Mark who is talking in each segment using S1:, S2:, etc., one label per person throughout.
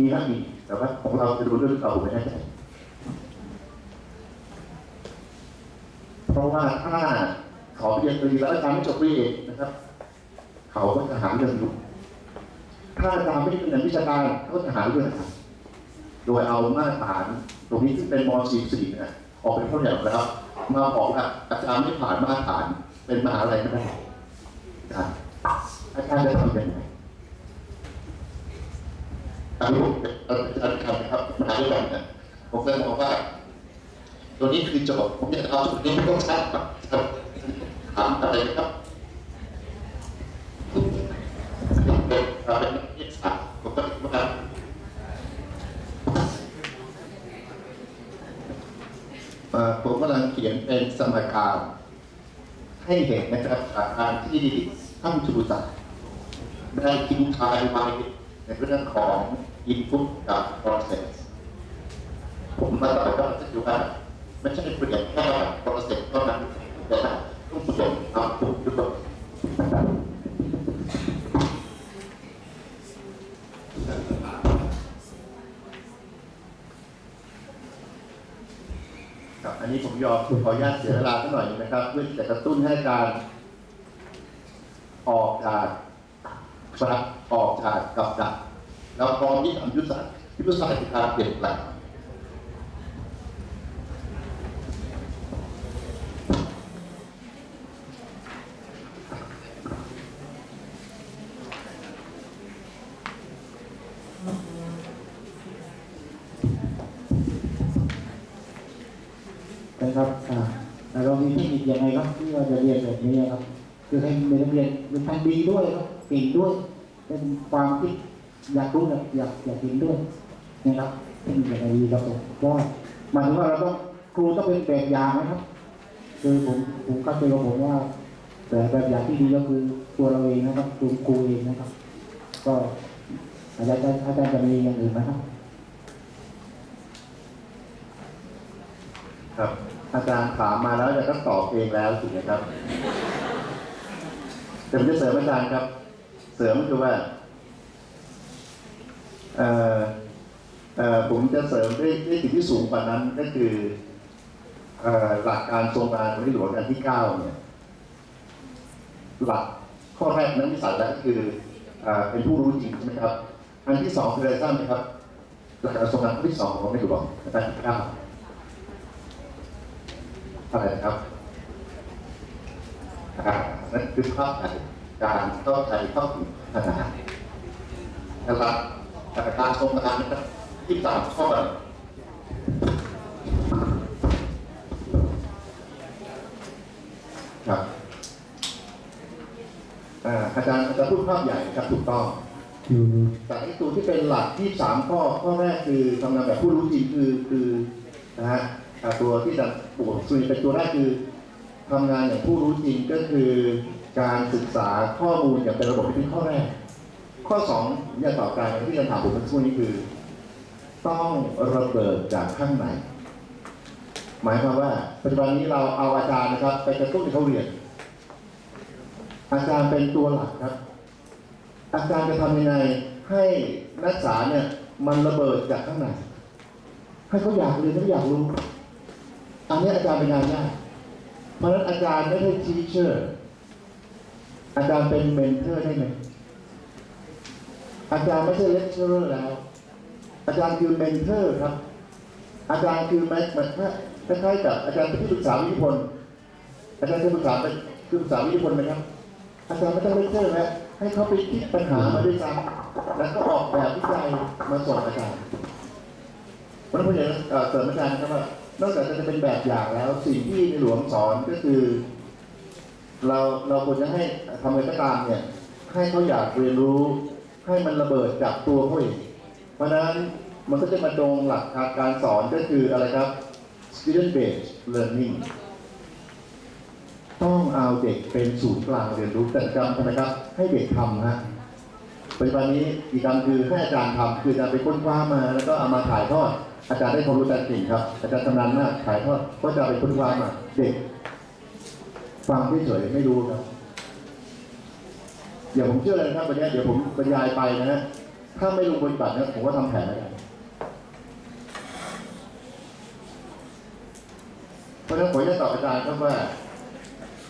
S1: มีครับมีแต่ว่าของเราจะดูเรื่องเราไม่แน่ใจเพราะว่าถ้าขอเรียนตรีแล้วอาจารย์ไม่จบปริญญาเอกนะครับ เขาก็จะหาเรื่องอยู่ถ้าอาจารย์ไม่ได้เป็นนักวิชาการเขาจะหาเรื่องครับโดยเอามาตรฐานตรงนี้ซึ่เป็นม .44 นะออกเป็นข้ออย่แล้วมาบอกว่าอาจารย์ไม่ผ่านมาตรฐานเป็นมหาลัยไม่ได้อาจารย์อาจารย์จะทำยังไง อายุอาจารย์ทำนะครับมาด้วยกันนะผมก็เลยบอกว่าตัวนี้คือจทย์ผมอยากเอาจุดนี้ไม่ต้องชัดครับถามอะไรครับเป็นอะไรนักวิทยาศาสตร์ผมก็คิดว่าผมกำลังเขียนเป็นสมการให้เห็นนะครับจากการที่ท่านชูศักดิ์ได้ทิ้งท้ายไว้ในเรื่องของ input กับ process ผมมาต่อยก็จะดูว่าไม่ใช่เปลี่ยนแค่ process เท่านั้นแต่ต้องเปลี่ยน output ด้วยครับอันนี้ผมยอมขออนุญาตเสียเวลาสักหน่อยนะครับ เพื่อจะกระตุ้นให้การออกจากครับออกจากกับดัก แล้วพร้อมที่ทำยุทธศาสตร์ยุทธศาสตร์คือการเปลี่ยนแปลงนะครับ
S2: แต่เรามีเทคนิคยังไงครับที่เราจะเรียนแบบนี้ครับ คือให้เรียนเรียนมันทำดีด้วยครับเก่งด้วย เป็นความที่ อยากรู้อยากอยากอยากเห็นด้วยนะครับเทคนิคยังไงดีครับผมเพราะว่าหมายถึงว่าเราต้องครูต้องเป็นแบบอย่างนะครับคือผมผมก็เคยกับผมว่าแต่แบบอย่างที่ดีก็คือตัวเราเองนะครับตัวครูเองนะครับ ก็อาจารย์อาจารย์จะมีอย่างอื่นไหมครับ
S1: ครับ อาจารย์ถามมาแล้วอาจารย์ก็ตอบเองแล้วถูกไหมครับแต่ผมจะเสริมอาจารย์ครับ เสริมคือว่า ผมจะเสริมด้วยด้วยสิ่งที่สูงกว่านั้นก็คืออหลักการทรงงานของในหลวงอันที่เก้าเนี่ย หลักข้อแรกนั้นที่สัตว์แล้วก็คือเอ่อเป็นผู้รู้จริงใช่ไหมครับ อันที่สองคืออะไรทราบไหมครับหลักการทรงงานข้อที่สองของในหลวงอันที่เก้าอะไรนะครับนั่นคือภาพการเข้าใจเข้าถึงปัญหานะครับ แต่การทรงงานนะครับที่สามข้อครับอ่าอาจารย์อาจารย์พูดภาพใหญ่ครับถูกต้องแต่ไอ้ตัวที่เป็นหลักที่สามข้อข้อแรกคือทำงานแบบผู้รู้จริงคือคือนะฮะอ่าตัวที่จะปวดส่วนเป็นตัวแรกคือทำงานอย่างผู้รู้จริงก็คือการศึกษาข้อมูลอย่างเป็นระบบที่ข้อแรก ข้อสองอยากตอบการที่จะถามผมเมื่อสักครู่นี้คือ ต้องระเบิดจากข้างในหมายความว่าปัจจุบันนี้เราเอาอาจารย์นะครับ ไปกระตุ้นให้เขาเรียน อาจารย์เป็นตัวหลักครับ อาจารย์จะทำยังไงให้นักศึกษาเนี่ย มันระเบิดจากข้างในให้เขาอยากเรียนเขาอยากรู้อันนี้อาจารย์เป็นงานยากเพราะฉะนั้นอาจารย์ไม่ใช่ทีเชอร์อาจารย์เป็นเมนเทอร์ได้ไหม อาจารย์ไม่ใช่เลคเชอร์แล้ว อาจารย์คือเมนเทอร์ครับ อาจารย์คือแม็กมันคล้ายๆกับอาจารย์เป็นที่ปรึกษาวิทยพลอาจารย์เป็นปรึกษาเป็นที่ปรึกษาวิทยพลไหมครับ อาจารย์ไม่ต้องเลคเชอร์แล้วให้เขาไปคิดปัญหามาด้วยซ้ำแล้วก็ออกแบบวิจัยมาส่งอาจารย์เพราะฉะนั้นผมอยากจะเอ่อเสริมอาจารย์ครับว่านอกจากจะเป็นแบบอย่างแล้ว สิ่งที่ในหลวงสอนก็คือ เราเราควรจะให้ทำอะไรก็ตามเนี่ย ให้เขาอยากเรียนรู้ ให้มันระเบิดจากตัวเขาเองเพราะฉะนั้นมันก็จะมาตรงหลักการสอนก็คืออะไรครับ student based learning ต้องเอาเด็กเป็นศูนย์กลางเรียนรู้แต่จำใช่ไหมครับ ให้เด็กทำฮะปัจจุบันนี้กิจกรรมคือให้อาจารย์ทำคืออาจารย์ไปค้นคว้ามาแล้วก็เอามาถ่ายทอด อาจารย์ได้ความรู้แต่สิ่งครับ อาจารย์ชำนาญมากถ่ายทอดก็จะไปค้นคว้ามาเด็ก ฟังเฉยไม่รู้ครับ เดี๋ยวผมเชื่อเลยนะครับวันนี้เดี๋ยวผมบรรยายไปนะฮะถ้าไม่ลงปฏิบัตินี่ยผมว่าทำแผนไม่ได้เพราะฉะนั้นผมจะตอบอาจารย์ครับว่า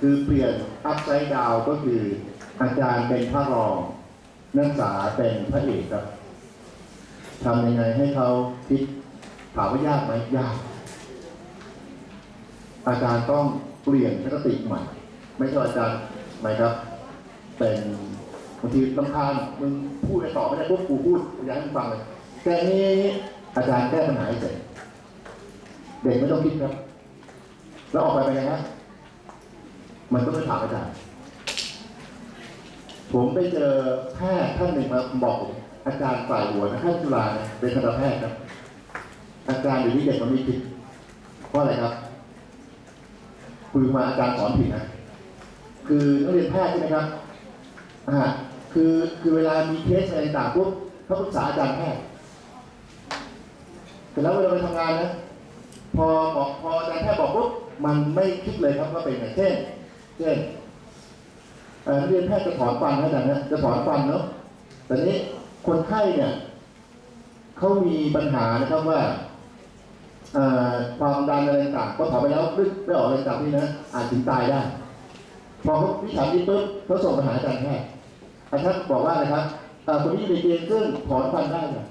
S1: คือเปลี่ยนอัพไซด์ดาวก็คืออาจารย์เป็นพระรองนักศึกษาเป็นพระเอกครับทำยังไงให้เขาคิดถามว่ายากไหมยาก อาจารย์ต้องเปลี่ยนคติใหม่ ไม่ใช่อาจารย์ไหมครับ เป็นบางทีลำคาญมึงพูดไรต่อไม่ได้พวกกูพูดอยากให้มึงฟังเลยแค่นี้อาจารย์แก้ปัญหาให้เสร็จเด็กไม่ต้องคิดครับ แล้วออกไปเป็นยังไงมันต้องไปถามอาจารย์ผมไปเจอแพทย์ท่านหนึ่งมาบอกผมอาจารย์ฝ่ายหัวนะแพทย์จุฬาเนี่ยเป็นทันตแพทย์ครับ อาจารย์อยู่ที่เด็กมันมีผิดเพราะอะไรครับคือมาอาจารย์สอนผิดนะคือนักเรียนแพทย์ใช่ไหมครับ อ่าคือคือเวลามีเคสอะไรต่างปุ๊บเขาปรึกษาอาจารย์แพทย์แต่แล้วเวลาไปทำงานนะพอบอกพออาจารย์แพทย์บอกปุ๊บมันไม่คิดเลยครับว่าเป็นอย่างเช่นเช่นเอ่อนักเรียนแพทย์จะถอนฟันนะอาจารย์นะจะถอนฟันเนาะแต่นี้คนไข้เนี่ยเขามีปัญหานะครับว่าความดันอะไรต่างๆพอถอนไปแล้วลึกไม่ออกอะไรต่างนี่นะอาจถึงตายได้ พอเขาวิชานี้ปุ๊บเขาส่งปัญหาอาจารย์แพทย์อาจารย์บอกว่าอะครับเอ่อคนนี้อยู่ในเกณฑ์ซึ่งถอนฟันได้เนี่ย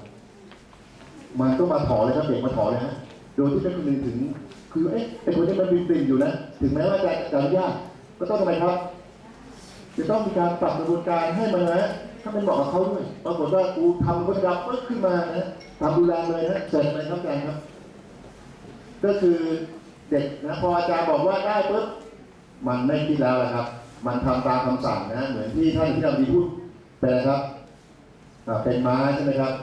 S1: มันก็มาถอนเลยครับเด็กมาถอนเลยฮะโดยที่ไม่คำนึงถึง คือเอ๊ะไอ้คนนี้มันบินบินอยู่นะถึงแม้ว่าจะจะอนุญาตก็ต้องทำไมครับ จะต้องมีการปรับกระบวนการให้มันนะถ้ามันบอกกับเขาด้วยปรากฏว่ากูทำก็ดับปึ๊บขึ้นมานะทำดูแลเลยนะเสร็จเลยครับอาจารย์ครับ ก็คือเด็กนะพออาจารย์บอกว่าได้ปุ๊บ มันไม่คิดแล้วละครับ มันทำตามคำสั่งนะเหมือนที่ท่านที่เราดีพูดเป็นะครับเป็นม้าใช่ไหมครับ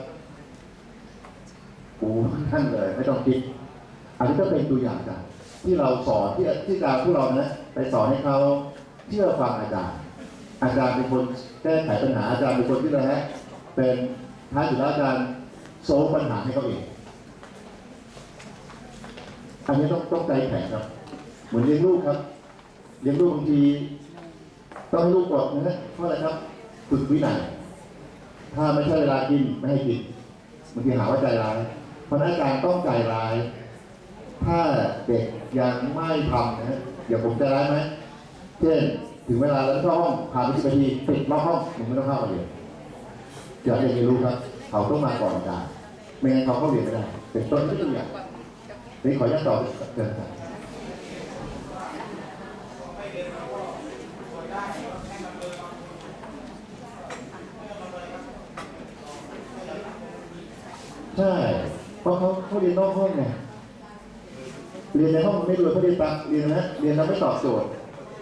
S1: กูท่านเลยไม่ต้องคิด อันนี้ก็เป็นตัวอย่างกันที่เราสอนที่ที่อาจาพวกเรานะไปสอนให้เขาเชื่อฟังอาจารย์ อาจารย์เป็นคนแก้ไขปัญหาอาจารย์เป็นคนที่อะไรฮะเป็นท้ายสุดแล้วอาจารย์โซลปัญหาให้เขาเองอันนี้ต้องต้องใจแข็งครับ เหมือนเลี้ยงลูกครับ เลี้ยงลูกบางทีต้องให้ลูกกดนะเพราะอะไรครับฝึกวินัยถ้าไม่ใช่เวลากินไม่ให้กินบางทีหาว่าใจร้ายเพราะนั้นอารต้องใจร้าย ถ้าเด็กยังไม่ทำนะเดี๋ยวผมใจร้ายไหมเช่นถึงเวลาแล้วเข้าห้องผ่านไปสิบนาทีปิดล็อกห้องผมไม่ต้องเข้ามาเรียนเดี๋ยวเด็กจะรู้ครับ เขาต้องมาก่อนอาจารย์ไม่งั้นเขาเข้าเรียนไม่ได้เป็นต้นที่ตัวอย่างนี่ขออนุญาตตอเกินครับ ใช่เพราะเขาเขาเรียนนอกห้องไงเรียนในห้องไม่รวยเขาเรียนตักเรียนนะเรียนแล้วไม่ตอบโจทย์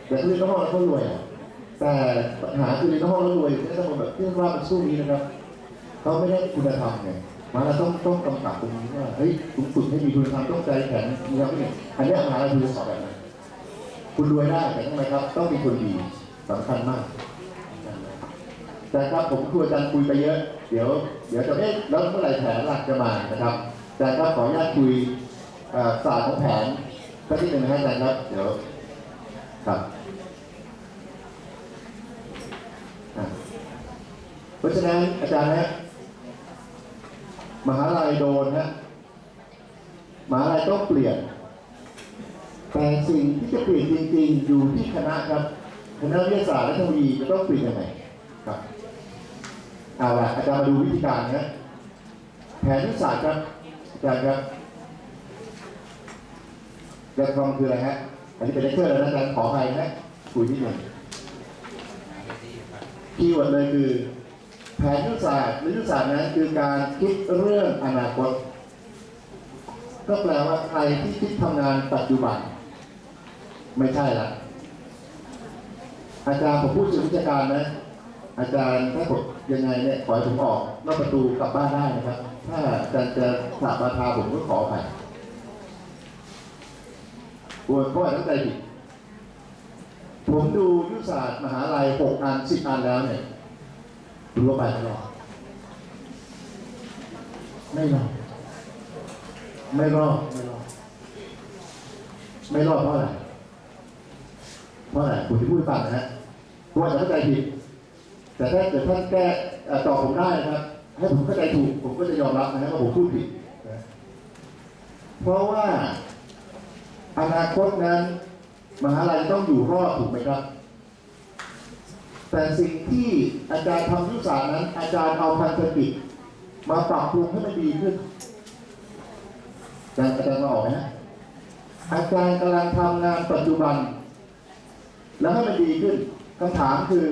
S1: แต่เขาเรียนนอกห้องแล้วเขารวยอะแต่ปัญหาคือเรียนนอกห้องแล้วรวยไม่ต้องแบบที่ว่ามันสู้นี้นะครับเขาไม่ได้คุณธรรมไงมาเราต้องต้องกำกับตรงนี้ว่าเฮ้ยคุณฝึกให้มีคุณธรรมต้องใจแข็งมีอะไรเนี่ยอันนี้มหาลัยคือสอนแบบนั้นคุณรวยได้แต่ทำไมครับ ต้องมีคนดีสำคัญมาก แต่ครับผมคุยอาจารย์คุยไปเยอะ เดี๋ยวเดี๋ยวจะเอ๊ะแล้วเมื่อไหร่แผนหลักจะมานะครับแต่ครับขออนุญาตคุยศาสตร์ของแผนก็ที่หนึ่งนะฮะอาจารย์ครับเดี๋ยวครับเพราะฉะนั้นอาจารย์นะมหาลัยโดนฮะมหาลัยต้องเปลี่ยนแต่สิ่งที่จะเปลี่ยนจริงๆอยู่ที่คณะครับคณะวิทยาศาสตร์และเทคโนโลยีจะต้องเปลี่ยนยังไง เอาละอาจารย์มาดูวิธีการนะแผนยุทธศาสตร์ครับอาจารย์ครับเรื่องความคืออะไรฮะอันนี้เป็นเลคเชอร์แล้วนะอาจารย์ขออภัยนะคุยที่หนึ่งคีย์เวิร์ดเลยคือ แผนยุทธศาสตร์หรือยุทธศาสตร์นั้นคือการคิดเรื่องอนาคต ก็แปลว่าใครที่คิดทำงานปัจจุบัน ไม่ใช่ละอาจารย์ผมพูดถึงวิชาการนะ อาจารย์ถ้าผมยังไงเนี่ยขอให้ผมออกนอกประตูกลับบ้านได้นะครับ ถ้าอาจารย์จะถามมาทาผมก็ขอไปกลัวเพราะตั้งใจผิดผมดูยุทธศาสตร์มหาลัยหกอันสิบอันแล้วเนี่ยดูว่าไปไม่รอดไม่รอดไม่รอดไม่รอดไม่รอดเพราะอะไรเพราะอะไรผมจะพูดให้ฟังนะฮะเพราะว่าจะเข้าใจผิด แต่ถ้าเกิดท่านแก้ตอบผมได้นะครับ ให้ผมเข้าใจถูกผมก็จะยอมรับนะครับว่าผมพูดผิดนะเพราะว่าอนาคตนั้นมหาลัยต้องอยู่รอดถูกไหมครับ แต่สิ่งที่อาจารย์ทำยุทธศาสตร์นั้น อาจารย์เอาพันธกิจมาปรับปรุงให้มันดีขึ้นอาจารย์อาจารย์มาออกไหมฮะอาจารย์กำลังทำงานปัจจุบัน แล้วให้มันดีขึ้นคำถามคือ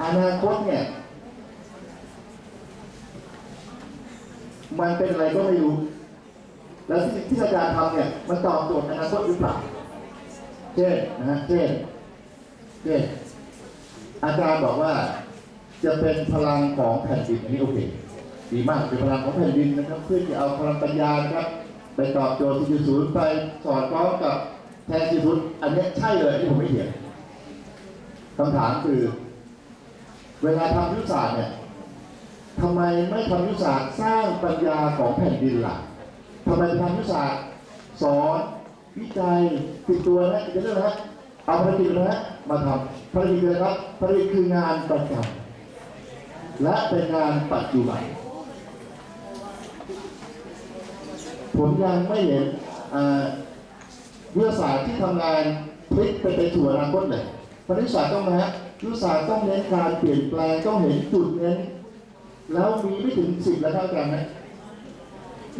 S1: อนาคตเนี่ย มันเป็นอะไรก็ไม่รู้ แล้วที่ที่อาจารย์ทำเนี่ย มันตอบโจทย์อนาคตหรือเปล่าเช่นนะฮะเช่นเช่นอาจารย์บอกว่าจะเป็นพลังของแผ่นดินอันนี้โอเคดีมากเป็นพลังของแผ่นดินนะครับ เพื่อจะเอาพลังปัญญานะครับไปตอบโจทย์4.0ไปสอดคล้องกับแทน4.0อันนี้ใช่เลยที่ผมไม่เถียงคำถามคือ เวลาทำยุทธศาสตร์เนี่ยทำไมไม่ทำยุทธศาสตร์สร้างปัญญาของแผ่นดินล่ะทำไมทำยุทธศาสตร์สอนวิจัยติดตัวนะจะเรื่องนะฮะเอาภารกิจนะฮะมาทำภารกิจเลยครับภารกิจคืองานประจำและเป็นงานปัจจุบันผมยังไม่เห็นอ่ายุศาสตร์ที่ทำงานพลิกไปเป็นสู่อนาคตเลยพยุทธศาสตร์ต้องนะฮะ ยุทธศาสตร์ต้องเน้นการเปลี่ยนแปลงต้องเห็นจุดเน้น แล้วมีไม่ถึงสิบแล้วเท่ากันนะ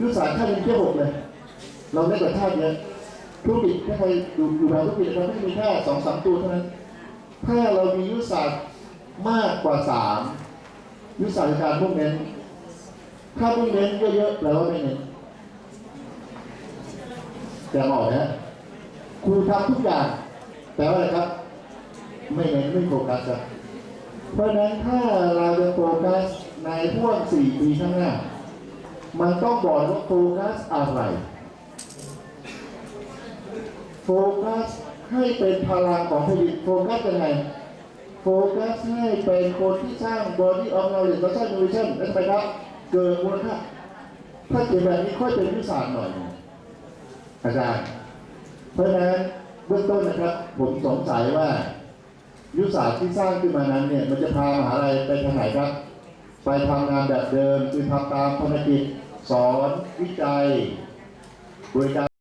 S1: ยุทธศาสตร์แค่เป็นแค่หกเลย เราเน้นกว่าท่าเยอะธุรกิจถ้าใครอยู่อยู่แบบธุรกิจเราไม่มีแค่สองสามตัวเท่านั้น ถ้าเรามียุทธศาสตร์มากกว่าสามยุทธศาสตร์การมุ่งเน้น ถ้ามุ่งเน้นเยอะๆแปลว่าไม่เน้นจะบอกนะครูทำทุกอย่างแต่ว่าอะไรครับ ไม่เน้นไม่โฟกัสเพราะนั้นถ้าเราจะโฟกัสในห่วงสี่ปีข้างหน้า มันต้องบอกว่าโฟกัสอะไร โฟกัสให้เป็นพลังของผลิตโฟกัสยังไง โฟกัสให้เป็นคนที่สร้าง body of knowledge และสร้าง innovation แล้วทำไมครับ เกิดมูลค่าถ้าเกิดแบบนี้ค่อยเป็นวิทยาศาสตร์หน่อย อาจารย์ เพราะฉะนั้นเบื้องต้นนะครับ ผมสงสัยว่า ยุทธศาสตร์ที่สร้างขึ้นมานั้นเนี่ยมันจะพามหาลัยไปทางไหนครับ ไปทำงานแบบเดิมคือทำตามภารกิจสอนวิจัยบริการ